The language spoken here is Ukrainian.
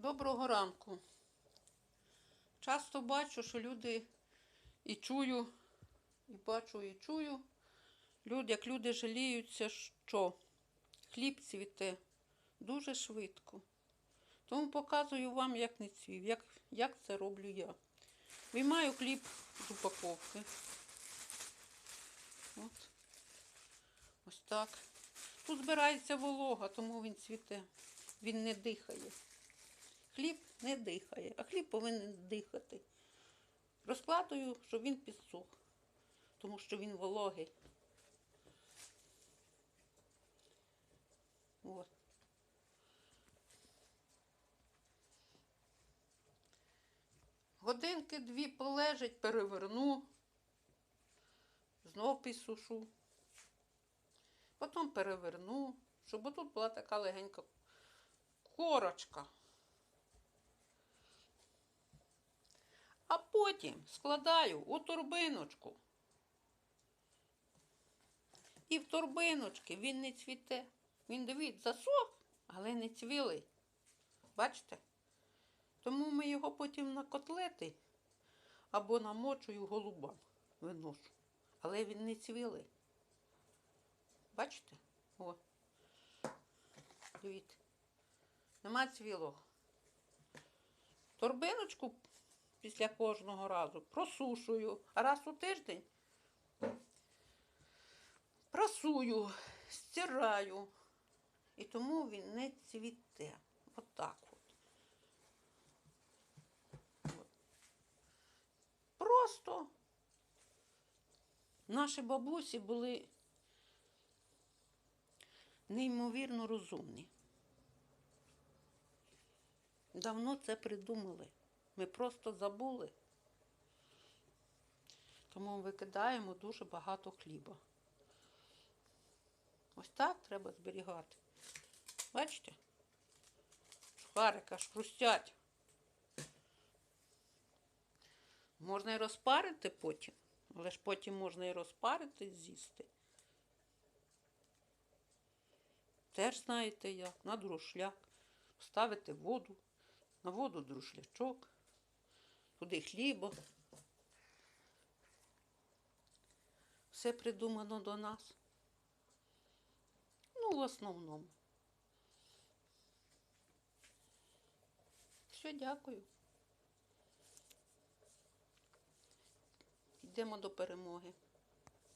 Доброго ранку. Часто бачу, що люди і чую, і бачу, і чую. Люди, як люди жаліються, що хліб цвіте дуже швидко. Тому показую вам, як не цвів, як, як це роблю я. Виймаю хліб з упаковки. От. Ось так. Тут збирається волога, тому він цвіте. Він не дихає. Хліб не дихає, а хліб повинен дихати. Розкладую, щоб він підсох, тому що він вологий. От. Годинки дві полежать, переверну, знов підсушу. Потім переверну, щоб отут була така легенька корочка. А потім складаю у торбиночку. І в торбиночки він не цвіте. Він, дивіться, засох, але не цвілий. Бачите? Тому ми його потім на котлети або намочую голубам виношу. Але він не цвілий. Бачите? О. Дивіться. Нема цвілого. Торбиночку після кожного разу просушую, раз у тиждень прасую, стираю. І тому він не цвіте. Отак от. От. Просто наші бабусі були неймовірно розумні. Давно це придумали. Ми просто забули. Тому викидаємо дуже багато хліба. Ось так треба зберігати. Бачите? Шкарика ж хрустять. Можна і розпарити потім, але ж потім можна і розпарити і з'їсти. Теж знаєте як, на друшляк. Ставити воду, на воду друшлячок, туди хліба. Все придумано до нас. Ну, в основному. Все, дякую. Йдемо до перемоги.